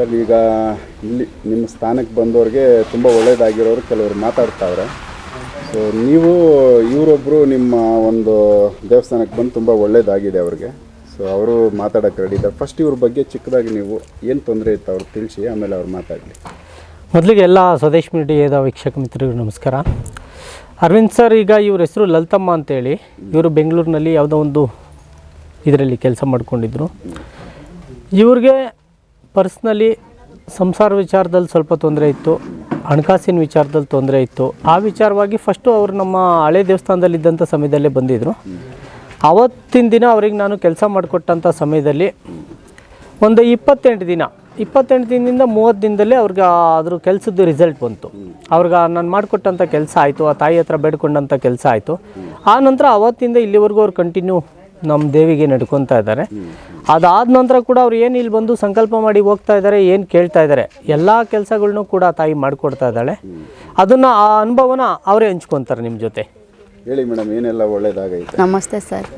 Sir ಈಗ ಇಲ್ಲಿ ನಿಮ್ಮ ಸ್ಥಾನಕ್ಕೆ ಬಂದವ್ರಿಗೆ ತುಂಬ ಒಳ್ಳೆಯದಾಗಿರೋರು ಕೆಲವರು ಮಾತಾಡ್ತಾವ್ರೆ. ಸೊ ನೀವು ಇವರೊಬ್ಬರು ನಿಮ್ಮ ಒಂದು ದೇವಸ್ಥಾನಕ್ಕೆ ಬಂದು ತುಂಬ ಒಳ್ಳೆಯದಾಗಿದೆ ಅವ್ರಿಗೆ. ಸೊ ಅವರು ಮಾತಾಡೋಕ್ಕೆ ರೆಡಿ ಇದ್ದಾರೆ. ಫಸ್ಟ್ ಇವ್ರ ಬಗ್ಗೆ ಚಿಕ್ಕದಾಗಿ ನೀವು ಏನು ತೊಂದರೆ ಇತ್ತು ಅವ್ರು ತಿಳಿಸಿ, ಆಮೇಲೆ ಅವ್ರು ಮಾತಾಡಲಿ. ಮೊದಲಿಗೆ ಎಲ್ಲ ಸ್ವದೇಶ್ ಮೀಡಿಯಾದ ವೀಕ್ಷಕ ಮಿತ್ರರಿಗೂ ನಮಸ್ಕಾರ. ಅರವಿಂದ್ ಸರ್, ಈಗ ಇವ್ರ ಹೆಸರು ಲಲಿತಮ್ಮ ಅಂತೇಳಿ. ಇವರು ಬೆಂಗಳೂರಿನಲ್ಲಿ ಯಾವುದೋ ಒಂದು ಇದರಲ್ಲಿ ಕೆಲಸ ಮಾಡಿಕೊಂಡಿದ್ರು. ಇವ್ರಿಗೆ ಪರ್ಸ್ನಲಿ ಸಂಸಾರ ವಿಚಾರದಲ್ಲಿ ಸ್ವಲ್ಪ ತೊಂದರೆ ಇತ್ತು, ಹಣಕಾಸಿನ ವಿಚಾರದಲ್ಲಿ ತೊಂದರೆ ಇತ್ತು. ಆ ವಿಚಾರವಾಗಿ ಫಸ್ಟು ಅವರು ನಮ್ಮ ಹಳೆ ದೇವಸ್ಥಾನದಲ್ಲಿದ್ದಂಥ ಸಮಯದಲ್ಲೇ ಬಂದಿದ್ದರು ಆವತ್ತಿನ ದಿನ ಅವ್ರಿಗೆ ನಾನು ಕೆಲಸ ಮಾಡಿಕೊಟ್ಟಂಥ ಸಮಯದಲ್ಲಿ ಒಂದು ಇಪ್ಪತ್ತೆಂಟು ದಿನ, ಇಪ್ಪತ್ತೆಂಟು ದಿನದಿಂದ ಮೂವತ್ತು ದಿನದಲ್ಲೇ ಅವ್ರಿಗೆ ಅದ್ರ ಕೆಲಸದ ರಿಸಲ್ಟ್ ಬಂತು. ಅವ್ರಿಗೆ ನಾನು ಮಾಡಿಕೊಟ್ಟಂಥ ಕೆಲಸ ಆಯಿತು, ಆ ತಾಯಿ ಹತ್ರ ಬೇಡ್ಕೊಂಡಂಥ ಕೆಲಸ ಆಯಿತು. ಆ ನಂತರ ಅವತ್ತಿಂದ ಇಲ್ಲಿವರೆಗೂ ಅವ್ರು ಕಂಟಿನ್ಯೂ ನಮ್ಮ ದೇವಿಗೆ ನಡ್ಕೊತಾ ಇದ್ದಾರೆ. ಅದಾದ ನಂತರ ಕೂಡ ಅವ್ರು ಏನು ಇಲ್ಲಿ ಬಂದು ಸಂಕಲ್ಪ ಮಾಡಿ ಹೋಗ್ತಾ ಇದ್ದಾರೆ ಏನು ಕೇಳ್ತಾ ಇದ್ದಾರೆ ಎಲ್ಲ ಕೆಲಸಗಳನ್ನೂ ಕೂಡ ತಾಯಿ ಮಾಡಿಕೊಡ್ತಾ ಇದ್ದಾಳೆ. ಅದನ್ನು ಆ ಅನುಭವನ ಅವರೇ ಹಂಚ್ಕೊತಾರೆ ನಿಮ್ಮ ಜೊತೆ. ಹೇಳಿ ಮೇಡಮ್ ಏನೆಲ್ಲ ಒಳ್ಳೇದಾಗೈತೆ? ನಮಸ್ತೆ ಸರ್.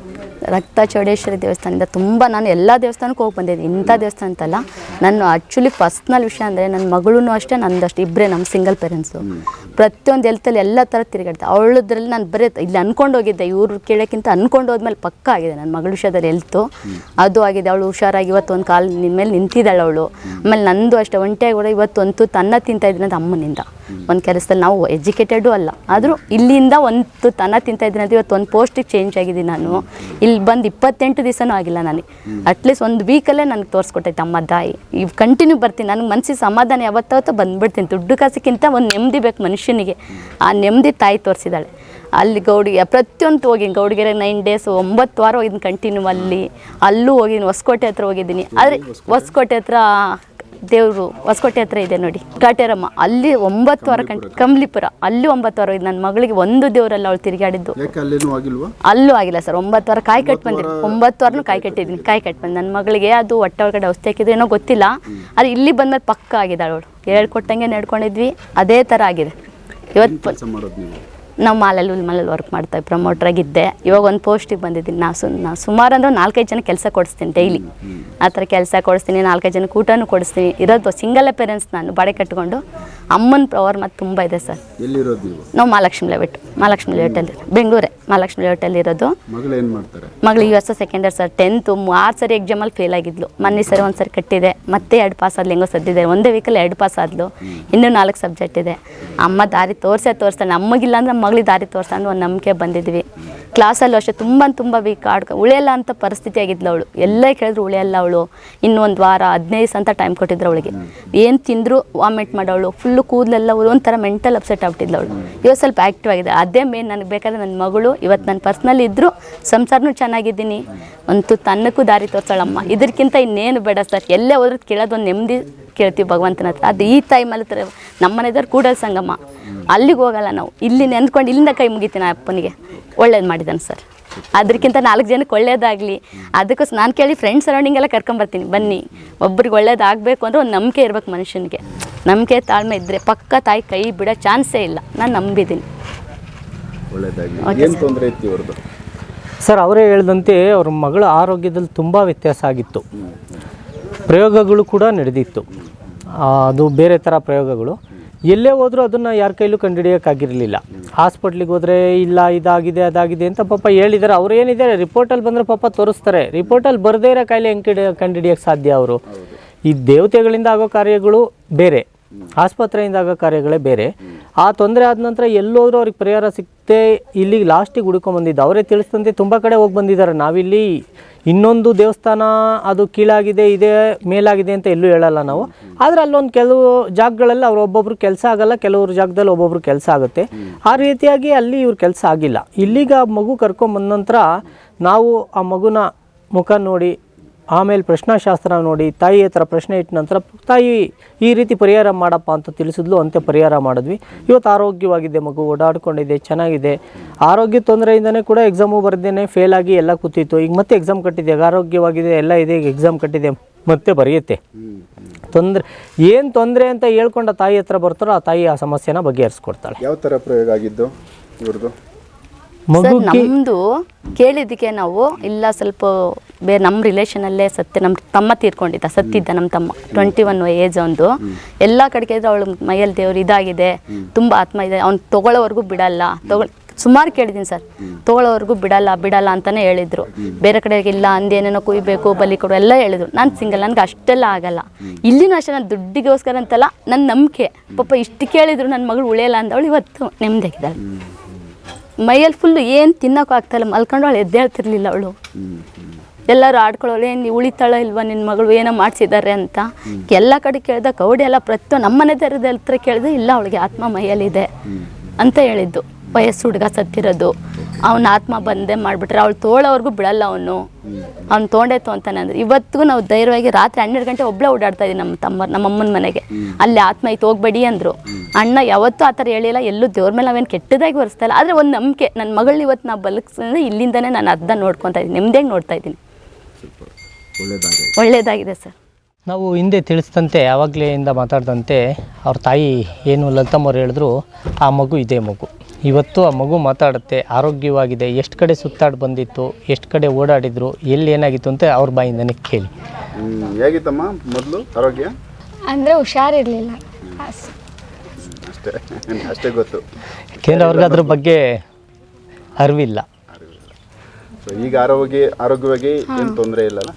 ರಕ್ತ ಚೌಡೇಶ್ವರಿ ದೇವಸ್ಥಾನದಿಂದ ತುಂಬ ನಾನು ಎಲ್ಲ ದೇವಸ್ಥಾನಕ್ಕೆ ಹೋಗಿ ಬಂದಿದ್ದೀನಿ. ಇಂಥ ದೇವಸ್ಥಾನ ಅಂತಲ್ಲ ನಾನು ಆ್ಯಕ್ಚುಲಿ ಪರ್ಸ್ನಲ್ ವಿಷಯ ಅಂದರೆ ನನ್ನ ಮಗಳೂ ಅಷ್ಟೇ ನಂದು ಅಷ್ಟೇ ಇಬ್ಬರೇ ನಮ್ಮ ಸಿಂಗಲ್ ಪೇರೆಂಟ್ಸು ಪ್ರತಿಯೊಂದು ಹೆಲ್ತಲ್ಲಿ ಎಲ್ಲ ಥರ ತಿರುಗಾಡ್ತೆ. ಅವಳದ್ರಲ್ಲಿ ನಾನು ಬರೀ ಇಲ್ಲಿ ಅಂದ್ಕೊಂಡು ಹೋಗಿದ್ದೆ ಇವ್ರು ಕೇಳೋಕ್ಕಿಂತ ಅಂದ್ಕೊಂಡು ಹೋದ್ಮೇಲೆ ಪಕ್ಕ ಆಗಿದೆ ನನ್ನ ಮಗಳ ವಿಷಯದಲ್ಲಿ ಎಲ್ತು ಅದು ಆಗಿದೆ ಅವಳು ಹುಷಾರಾಗಿ ಇವತ್ತು ಒಂದು ಕಾಲು ಮೇಲೆ ನಿಂತಿದ್ದಾಳೆ ಅವಳು. ಆಮೇಲೆ ನಂದು ಅಷ್ಟೇ ಒಂಟೆ ಕೂಡ ಇವತ್ತು ಅಂತೂ ತನ್ನ ತಿಂತಾಯಿದ್ದೀನಿ ಅಂತ ಅಮ್ಮನಿಂದ. ಒಂದು ಕೆಲಸದಲ್ಲಿ ನಾವು ಎಜುಕೇಟೆಡು ಅಲ್ಲ. ಆದರೂ ಇಲ್ಲಿಂದ ಒಂದು ತನ ತಿಂತ ಇದ್ದೀನಿ ಅಂತ ಇವತ್ತು ಒಂದು ಪೋಸ್ಟಿಗೆ ಚೇಂಜ್ ಆಗಿದ್ದೀನಿ ನಾನು. ಇಲ್ಲಿ ಬಂದು ಇಪ್ಪತ್ತೆಂಟು ದಿವಸನೂ ಆಗಿಲ್ಲ ನನಗೆ ಅಟ್ಲೀಸ್ಟ್ ಒಂದು ವೀಕಲ್ಲೇ ನನಗೆ ತೋರಿಸ್ಕೊಟ್ಟೈತೆ ಅಮ್ಮ ತಾಯಿ. ಈಗ ಕಂಟಿನ್ಯೂ ಬರ್ತೀನಿ. ನನಗೆ ಮನಸ್ಸಿಗೆ ಸಮಾಧಾನ ಯಾವತ್ತಾವತ್ತೋ ಬಂದುಬಿಡ್ತೀನಿ. ದುಡ್ಡು ಕಾಸಕ್ಕಿಂತ ಒಂದು ನೆಮ್ಮದಿ ಬೇಕು ಮನುಷ್ಯನಿಗೆ. ಆ ನೆಮ್ಮದಿ ತಾಯಿ ತೋರಿಸಿದಾಳೆ. ಅಲ್ಲಿ ಗೌಡಿಗೆ ಪ್ರತಿಯೊಂದು ಹೋಗಿನಿ. ಗೌಡಿಗೆರೆ ನೈನ್ ಡೇಸ್ ಒಂಬತ್ತು ವಾರ ಹೋಗಿದ್ದೀನಿ ಕಂಟಿನ್ಯೂ ಅಲ್ಲಿ. ಅಲ್ಲೂ ಹೋಗಿದ್ದೀನಿ. ಹೊಸಕೋಟೆ ಹತ್ರ ಹೋಗಿದ್ದೀನಿ. ಆದರೆ ಹೊಸಕೋಟೆ ಹತ್ರ ದೇವರು ಹೊಸಕೋಟೆ ಹತ್ರ ಇದೆ ನೋಡಿ. ಕಾಟೇರಮ್ಮ. ಅಲ್ಲಿ ಒಂಬತ್ತು ವಾರ ಕಂಡು ಕಂಬ್ಲಿಪುರ ಅಲ್ಲಿ ಒಂಬತ್ತು ವಾರ ನನ್ನ ಮಗಳಿಗೆ ಒಂದು ದೇವರಲ್ಲಿ ಅವಳು ತಿರುಗಾಡಿದ್ದು. ಅಲ್ಲೂ ಆಗಿಲ್ಲ ಸರ್. ಒಂಬತ್ತು ವಾರ ಕಾಯಿ ಕಟ್ ಬಂದಿರಿ ಒಂಬತ್ತು ವಾರನೂ ಕಾಯಿ ಕಟ್ಟಿದ್ದೀನಿ. ಕಾಯಿ ಕಟ್ ಬಂದು ನನ್ನ ಮಗಳಿಗೆ ಅದು ಹೊಟ್ಟೆ ಒಳಗಡೆ ಔಷಧಿ ಹಾಕಿದ್ರೆ ಏನೋ ಗೊತ್ತಿಲ್ಲ. ಅದು ಇಲ್ಲಿ ಬಂದ್ಮೇಲೆ ಪಕ್ಕ ಆಗಿದ್ದಾಳೆ ಅವಳು. ಹೇಳ್ಕೊಟ್ಟಂಗೆ ನಡ್ಕೊಂಡಿದ್ವಿ. ಅದೇ ಥರ ಆಗಿದೆ. ಇವತ್ತು ನೀವು ಮಾಲಲ್ಲಿ ಉಲ್ಮಲಲ್ಲಿ ವರ್ಕ್ ಮಾಡ್ತಾ ಪ್ರಮೋಟ್ರಾಗಿದ್ದೆ ಇವಾಗ ಒಂದು ಪೋಸ್ಟಿಗೆ ಬಂದಿದ್ದೀನಿ. ನಾವು ಸು ನಾವು ಸುಮಾರು ಅಂದ್ರೆ ನಾಲ್ಕೈದು ಜನ ಕೆಲಸ ಕೊಡಿಸ್ತೀನಿ ಡೈಲಿ ಆ ಥರ ಕೆಲಸ ಕೊಡಿಸ್ತೀನಿ ನಾಲ್ಕೈದು ಜನಕ್ಕೆ ಊಟನೂ ಕೊಡಿಸ್ತೀನಿ. ಇರೋದು ಸಿಂಗಲ್ ಪೇರೆಂಟ್ಸ್ ನಾನು ಬಾಡೆ ಕಟ್ಕೊಂಡು. ಅಮ್ಮನ ಪವರ್ ಮತ್ತು ತುಂಬ ಇದೆ ಸರ್. ನೀವು ಮಹಾಲಕ್ಷ್ಮಿ ಲೇಔಟ್ ಮಹಾಲಕ್ಷ್ಮಿ ಲೇಔಟಲ್ಲಿ ಬೆಂಗಳೂರೆ ಮಹಾಲಕ್ಷ್ಮಿ ಲೇಔಟಲ್ಲಿ ಇರೋದು. ಮಗಳು ಏನು ಮಾಡ್ತಾರೆ? ಮಗಳು ಈ ವರ್ಷ ಸೆಕೆಂಡ್ ಇಯರ್ ಸರ್ ಟೆಂತು ಆರು ಸರಿ ಎಕ್ಸಾಮಲ್ಲಿ ಫೇಲ್ ಆಗಿದ್ಲು. ಮೊನ್ನೆ ಸರಿ ಒಂದು ಸರಿ ಕಟ್ಟಿದೆ. ಮತ್ತೆ ಎರಡು ಪಾಸ್ ಆದ್ಲು ಹೆಂಗೋ ಸದ್ದಿದೆ. ಒಂದೇ ವೀಕಲ್ಲಿ ಎರಡು ಪಾಸ್ ಆದ್ಲು. ಇನ್ನೂ ನಾಲ್ಕು ಸಬ್ಜೆಕ್ಟ್ ಇದೆ. ಅಮ್ಮ ದಾರಿ ತೋರಿಸೇ ತೋರಿಸ್ತಾಳೆ. ನಮಗಿಲ್ಲ ಅಂದ್ರೆ ಮಗಳಿಗೆ ದಾರಿ ತೋರಿಸ್ತಾನೆ ಒಂದು ನಂಬಿಕೆ ಬಂದಿದ್ವಿ. ಕ್ಲಾಸಲ್ಲೂ ಅಷ್ಟೇ ತುಂಬ ತುಂಬ ವೀಕ್ ಆಡ್ಕೊ, ಉಳಿಯಲ್ಲ ಅಂತ ಪರಿಸ್ಥಿತಿ ಆಗಿದ್ಲು ಅವಳು. ಎಲ್ಲ ಕೇಳಿದ್ರು ಉಳಿಯಲ್ಲ ಅವಳು. ಇನ್ನೊಂದು ವಾರ, ಹದಿನೈದು ಅಂತ ಟೈಮ್ ಕೊಟ್ಟಿದ್ರು ಅವಳಿಗೆ. ಏನು ತಿಂದರೂ ವಾಮಿಟ್ ಮಾಡೋಳು. ಫುಲ್ಲು ಕೂದಲೆಲ್ಲ ಒಂಥರ ಮೆಂಟಲ್ ಅಪ್ಸೆಟ್ ಆಗ್ಬಿಟ್ಟಿದ್ಲು ಅವಳು. ಇವತ್ತು ಸ್ವಲ್ಪ ಆ್ಯಕ್ಟಿವ್ ಆಗಿದೆ. ಅದೇ ಮೇನ್ ನನಗೆ ಬೇಕಾದ್ರೆ ನನ್ನ ಮಗಳು, ಇವತ್ತು ನನ್ನ ಪರ್ಸ್ನಲ್ ಇದ್ದರೂ ಸಂಸಾರನೂ ಚೆನ್ನಾಗಿದ್ದೀನಿ. ಅಂತೂ ತನ್ನಕ್ಕೂ ದಾರಿ ತೋರಿಸೋಳಮ್ಮ. ಇದಕ್ಕಿಂತ ಇನ್ನೇನು ಬೇಡ ಸರ್. ಎಲ್ಲೇ ಹೋದ್ರು ಕೇಳೋದು ಒಂದು ನೆಮ್ಮದಿ ಕೇಳ್ತೀವಿ ಭಗವಂತನ ಹತ್ರ. ಅದು ಈ ಟೈಮಲ್ಲಿ ನಮ್ಮ ಮನೆದವ್ರು ಕೂಡಲ್ ಸಂಗಮ. ಅಲ್ಲಿಗೆ ಹೋಗಲ್ಲ ನಾವು. ಇಲ್ಲಿ ನೆನ್ಕೊಂಡು ಇಲ್ಲಿಂದ ಕೈ ಮುಗಿತೀನಿ ಆ ಅಪ್ಪನಿಗೆ. ಒಳ್ಳೇದು ಮಾಡಿದ್ದಾನೆ ಸರ್. ಅದಕ್ಕಿಂತ ನಾಲ್ಕು ಜನಕ್ಕೆ ಒಳ್ಳೇದಾಗಲಿ. ಅದಕ್ಕೋಸ್ಕರ ನಾನು ಕೇಳಿ ಫ್ರೆಂಡ್ಸ್ ಸರೌಂಡಿಂಗ್ ಎಲ್ಲ ಕರ್ಕೊಂಬರ್ತೀನಿ ಬನ್ನಿ. ಒಬ್ರಿಗೆ ಒಳ್ಳೇದಾಗಬೇಕು ಅಂದರೆ ಒಂದು ನಂಬಿಕೆ ಇರ್ಬೇಕು ಮನುಷ್ಯನಿಗೆ. ನಂಬಿಕೆ ತಾಳ್ಮೆ ಇದ್ದರೆ ಪಕ್ಕ ತಾಯಿ ಕೈ ಬಿಡೋ ಚಾನ್ಸೇ ಇಲ್ಲ. ನಾನು ನಂಬಿದ್ದೀನಿ. ಸರ್. ಅವರೇ ಹೇಳ್ದಂತೆ ಅವ್ರ ಮಗಳ ಆರೋಗ್ಯದಲ್ಲಿ ತುಂಬ ವ್ಯತ್ಯಾಸ ಆಗಿತ್ತು. ಪ್ರಯೋಗಗಳು ಕೂಡ ನಡೆದಿತ್ತು. ಆ, ಅದು ಬೇರೆ ಥರ ಪ್ರಯೋಗಗಳು. ಎಲ್ಲೇ ಹೋದರೂ ಅದನ್ನು ಯಾರ ಕೈಲೂ ಕಂಡುಹಿಡಿಯೋಕ್ಕಾಗಿರಲಿಲ್ಲ. ಹಾಸ್ಪಿಟ್ಲಿಗೆ ಹೋದರೆ ಇಲ್ಲ, ಇದಾಗಿದೆ, ಅದಾಗಿದೆ ಅಂತ ಪಾಪ ಹೇಳಿದ್ದಾರೆ ಅವ್ರು ಏನಿದ್ದಾರೆ, ರಿಪೋರ್ಟಲ್ಲಿ ಬಂದರೆ ಪಾಪ ತೋರಿಸ್ತಾರೆ. ರಿಪೋರ್ಟಲ್ಲಿ ಬರದೇ ಇರೋ ಕಾಯಿಲೆ ಹೆಂಗೆ ಕಂಡುಹಿಡಿಯೋಕ್ಕೆ ಸಾಧ್ಯ ಅವರು? ಈ ದೇವತೆಗಳಿಂದ ಆಗೋ ಕಾರ್ಯಗಳು ಬೇರೆ. ಆಸ್ಪತ್ರೆಯಿಂದ ಆಗೋ ಕಾರ್ಯಗಳೇ ಬೇರೆ. ಆ ತೊಂದರೆ ಆದ ನಂತರ ಎಲ್ಲೋದ್ರೂ ಅವ್ರಿಗೆ ಪರಿಹಾರ ಸಿಕ್ತೆ ಇಲ್ಲಿಗೆ ಲಾಸ್ಟಿಗೆ ಹುಡ್ಕೊಂಬಂದಿದ್ದು ಅವರೇ ತಿಳಿಸ್ದಂತೆ ತುಂಬ ಕಡೆ ಹೋಗಿ ಬಂದಿದ್ದಾರೆ. ನಾವಿಲ್ಲಿ ಇನ್ನೊಂದು ದೇವಸ್ಥಾನ ಅದು ಕೀಳಾಗಿದೆ, ಇದೆ ಮೇಲಾಗಿದೆ ಅಂತ ಎಲ್ಲೂ ಹೇಳಲ್ಲ ನಾವು. ಆದರೆ ಅಲ್ಲೊಂದು ಕೆಲವು ಜಾಗಗಳಲ್ಲಿ ಅವ್ರು ಒಬ್ಬೊಬ್ರು ಕೆಲಸ ಆಗಲ್ಲ, ಕೆಲವರು ಜಾಗದಲ್ಲಿ ಒಬ್ಬೊಬ್ರು ಕೆಲಸ ಆಗುತ್ತೆ. ಆ ರೀತಿಯಾಗಿ ಅಲ್ಲಿ ಇವ್ರ ಕೆಲಸ ಆಗಿಲ್ಲ. ಇಲ್ಲಿಗ ಮಗು ಕರ್ಕೊಂಬಂದ ನಂತರ ನಾವು ಆ ಮಗುನ ಮುಖ ನೋಡಿ ಆಮೇಲೆ ಪ್ರಶ್ನಾಶಾಸ್ತ್ರ ನೋಡಿ ತಾಯಿ ಹತ್ರ ಪ್ರಶ್ನೆ ಇಟ್ಟ ನಂತರ ತಾಯಿ ಈ ರೀತಿ ಪರಿಹಾರ ಮಾಡಪ್ಪ ಅಂತ ತಿಳಿಸಿದ್ಲು ಅಂತೆ ಪರಿಹಾರ ಮಾಡಿದ್ವಿ. ಇವತ್ತು ಆರೋಗ್ಯವಾಗಿದೆ ಮಗು ಓಡಾಡ್ಕೊಂಡಿದೆ ಚೆನ್ನಾಗಿದೆ. ಆರೋಗ್ಯ ತೊಂದರೆಯಿಂದನೇ ಕೂಡ ಎಕ್ಸಾಮು ಬರ್ದೇನೆ ಫೇಲ್ ಆಗಿ ಎಲ್ಲ ಕೂತಿತ್ತು. ಈಗ ಮತ್ತೆ ಎಕ್ಸಾಮ್ ಕಟ್ಟಿದೆ ಆರೋಗ್ಯವಾಗಿದೆ ಎಲ್ಲ ಇದೆ ಈಗ ಎಕ್ಸಾಮ್ ಕಟ್ಟಿದೆ ಮತ್ತೆ ಬರೆಯುತ್ತೆ. ತೊಂದರೆ ಏನು ತೊಂದರೆ ಅಂತ ಹೇಳ್ಕೊಂಡ ತಾಯಿ ಹತ್ರ ಬರ್ತಾರೋ ಆ ತಾಯಿ ಆ ಸಮಸ್ಯೆನ ಬಗೆಹರಿಸ್ಕೊಡ್ತಾಳೆ. ಯಾವ ಥರ ಪ್ರಯೋಗ ಆಗಿದ್ದು ಇವ್ರದ್ದು? ನಮ್ಮದು ಕೇಳಿದ್ದಕ್ಕೆ ನಾವು ಇಲ್ಲ ಸ್ವಲ್ಪ ಬೇರೆ ನಮ್ಮ ರಿಲೇಷನಲ್ಲೇ ಸತ್ಯ ನಮ್ಮ ತಮ್ಮ ತೀರ್ಕೊಂಡಿದ್ದ ಸತ್ತಿದ್ದ ನಮ್ಮ ತಮ್ಮ. ಟ್ವೆಂಟಿ ಒನ್ ಏಜ್ ಒಂದು ಎಲ್ಲ ಕಡೆಗೆ ಇದ್ರೆ ಅವಳು ಮೈಯಲ್ಲಿ ದೇವ್ರು ಇದಾಗಿದೆ. ತುಂಬ ಆತ್ಮ ಇದೆ. ಅವ್ನು ತೊಗೊಳ್ಳೋವರೆಗೂ ಬಿಡಲ್ಲ. ತಗೊಳ್ ಸುಮಾರು ಕೇಳಿದ್ದೀನಿ ಸರ್. ತೊಗೊಳ್ಳೋವರೆಗೂ ಬಿಡಲ್ಲ ಬಿಡಲ್ಲ ಅಂತಲೇ ಹೇಳಿದ್ರು. ಬೇರೆ ಕಡೆಗೆ ಇಲ್ಲ ಅಂದೇನೇನೋ ಕುಯ್ಬೇಕು ಬಲಿ ಕೊಡು ಎಲ್ಲ ಹೇಳಿದ್ರು. ನಾನು ಸಿಂಗಲ್ ನನಗೆ ಅಷ್ಟೆಲ್ಲ ಆಗಲ್ಲ. ಇಲ್ಲಿನೂ ಅಷ್ಟೇ ನಾನು ದುಡ್ಡಿಗೋಸ್ಕರ ಅಂತಲ್ಲ ನನ್ನ ನಂಬಿಕೆ. ಪಾಪ ಇಷ್ಟು ಕೇಳಿದ್ರು ನನ್ನ ಮಗಳು ಉಳಿಯಲ್ಲ ಅಂದವಳು ಇವತ್ತು ನೆಮ್ಮದಿಯಾಗಿದ್ದಾಳೆ ಮೈಯಲ್ಲಿ ಫುಲ್ಲು ಏನು ತಿನ್ನೋಕ್ಕೂ ಆಗ್ತಾಯಿಲ್ಲ ಮಲ್ಕೊಂಡು ಅವಳು ಎದ್ದೇಳ್ತಿರ್ಲಿಲ್ಲ ಅವಳು. ಎಲ್ಲರೂ ಆಡ್ಕೊಳ್ಳೋಲ್ಲ ಏನು ಉಳಿತಾಳ ಇಲ್ವಾ ನಿನ್ನ ಮಗಳು? ಏನೋ ಮಾಡಿಸಿದ್ದಾರೆ ಅಂತ. ಎಲ್ಲ ಕಡೆ ಕೇಳ್ದ ಕೌಡಿ ಎಲ್ಲ ಪ್ರತಿಯೊಂದು ನಮ್ಮ ಮನೆ ದರದ ಹತ್ರ ಕೇಳಿದೆ, ಇಲ್ಲ ಅವಳಿಗೆ ಆತ್ಮ ಮೈಯಲ್ಲಿದೆ. ಅಂತ ಹೇಳಿದ್ದು. ವಯಸ್ಸು ಹುಡುಗ ಸತ್ತಿರೋದು. ಅವನ ಆತ್ಮ ಬಂದೇ ಮಾಡಿಬಿಟ್ರೆ, ಅವಳು ತೋಳವ್ರಿಗೂ ಬಿಡಲ್ಲ ಅವನು. ಅವ್ನು ತೊಗೊಂಡೈತು ಅಂತಾನೆ ಅಂದ್ರೆ. ಇವತ್ತಿಗೂ ನಾವು ಧೈರ್ಯವಾಗಿ ರಾತ್ರಿ ಹನ್ನೆರಡು ಗಂಟೆ ಒಬ್ಬಳೇ ಓಡಾಡ್ತಾ ಇದ್ದೀನಿ ನಮ್ಮ ತಮ್ಮ, ನಮ್ಮ ಅಮ್ಮನ ಮನೆಗೆ. ಅಲ್ಲಿ ಆತ್ಮ ಇತ್ತು, ಹೋಗ್ಬೇಡಿ ಅಂದರು. ಅಣ್ಣ ಯಾವತ್ತೂ ಆ ಥರ ಹೇಳಿಲ್ಲ, ಎಲ್ಲೂ ದೇವ್ರ ಮೇಲೆ ನಾವೇನು ಕೆಟ್ಟದಾಗಿ ಒರೆಸ್ತಾ ಇಲ್ಲ. ಆದರೆ ಒಂದು ನಂಬಿಕೆ ನನ್ನ ಮಗಳು ಇವತ್ತು ನಾವು ಬಲಕ್ಸಿದ್ರೆ ಇಲ್ಲಿಂದನೇ ನಾನು ಅರ್ಧ ನೋಡ್ಕೊತಾ ಇದ್ದೀನಿ ನೆಮ್ಮದಿಯಾಗಿ ನೋಡ್ತಾ ಇದ್ದೀನಿ? ಒಳ್ಳೇದಾಗಲಿ ಒಳ್ಳೆಯದಾಗಿದೆ ಸರ್. ನಾವು ಹಿಂದೆ ತಿಳಿಸಿದಂತೆ ಇಂದ ಮಾತಾಡಿದಂತೆ ಅವ್ರ ತಾಯಿ ಏನು ಲಲಿತಮ್ಮವ್ರು ಹೇಳಿದ್ರು ಆ ಮಗು ಇದೇ ಮಗು. ಇವತ್ತು ಆ ಮಗು ಮಾತಾಡುತ್ತೆ ಆರೋಗ್ಯವಾಗಿದೆ ಎಷ್ಟು ಕಡೆ ಸುತ್ತಾಡಿ ಬಂದಿತ್ತು ಎಷ್ಟು ಕಡೆ ಓಡಾಡಿದ್ರು ಎಲ್ಲಿ ಏನಾಗಿತ್ತು ಅಂತ ಅವ್ರ ಬಾಯಿಂದನೇ ಕೇಳಿ. ಹೇಗಿತ್ತಮ್ಮ ಮೊದಲು ಆರೋಗ್ಯ? ಅಂದರೆ ಹುಷಾರಿರಲಿಲ್ಲ. ಅಷ್ಟೇ. ಅಷ್ಟೇ ಗೊತ್ತು. ಯಾಕೆಂದ್ರೆ ಅವ್ರಿಗೆ ಅದ್ರ ಬಗ್ಗೆ ಅರಿವಿಲ್ಲ. ಸೊ ಈಗ ಆರೋಗ್ಯ ಆರೋಗ್ಯವಾಗಿ ಏನು ತೊಂದರೆ ಇಲ್ಲಲ್ಲ?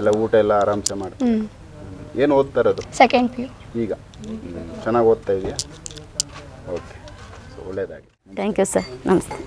ಎಲ್ಲ ಊಟ ಎಲ್ಲ ಆರಾಮ್ಸೆ ಮಾಡಿ. ಏನು ಓದ್ತಾ ಇರೋದು ಸೆಕೆಂಡ್ ಪಿ ಯು ಈಗ. ಚೆನ್ನಾಗಿ ಓದ್ತಾ ಇದೆಯಾ? ಓಕೆ ಸೊ ಒಳ್ಳೇದಾಗಿ. ಥ್ಯಾಂಕ್ ಯು ಸರ್ ನಮಸ್ತೆ.